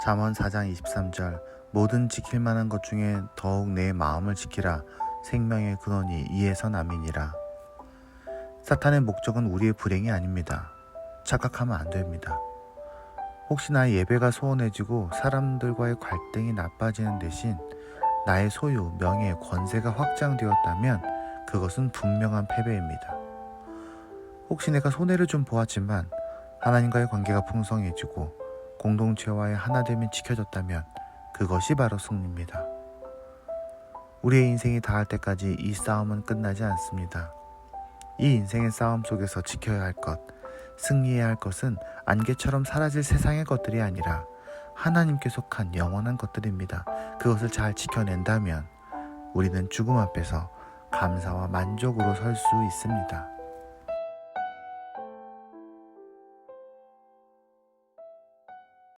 잠언 4장 23절 모든 지킬 만한 것 중에 더욱 내 마음을 지키라 생명의 근원이 이에서 남이니라 사탄의 목적은 우리의 불행이 아닙니다. 착각하면 안 됩니다. 혹시나 예배가 소원해지고 사람들과의 갈등이 나빠지는 대신 나의 소유, 명예, 권세가 확장되었다면 그것은 분명한 패배입니다. 혹시 내가 손해를 좀 보았지만 하나님과의 관계가 풍성해지고 공동체와의 하나됨이 지켜졌다면 그것이 바로 승리입니다. 우리의 인생이 다할 때까지 이 싸움은 끝나지 않습니다. 이 인생의 싸움 속에서 지켜야 할 것, 승리해야 할 것은 안개처럼 사라질 세상의 것들이 아니라 하나님께 속한 영원한 것들입니다. 그것을 잘 지켜낸다면 우리는 죽음 앞에서 감사와 만족으로 설 수 있습니다.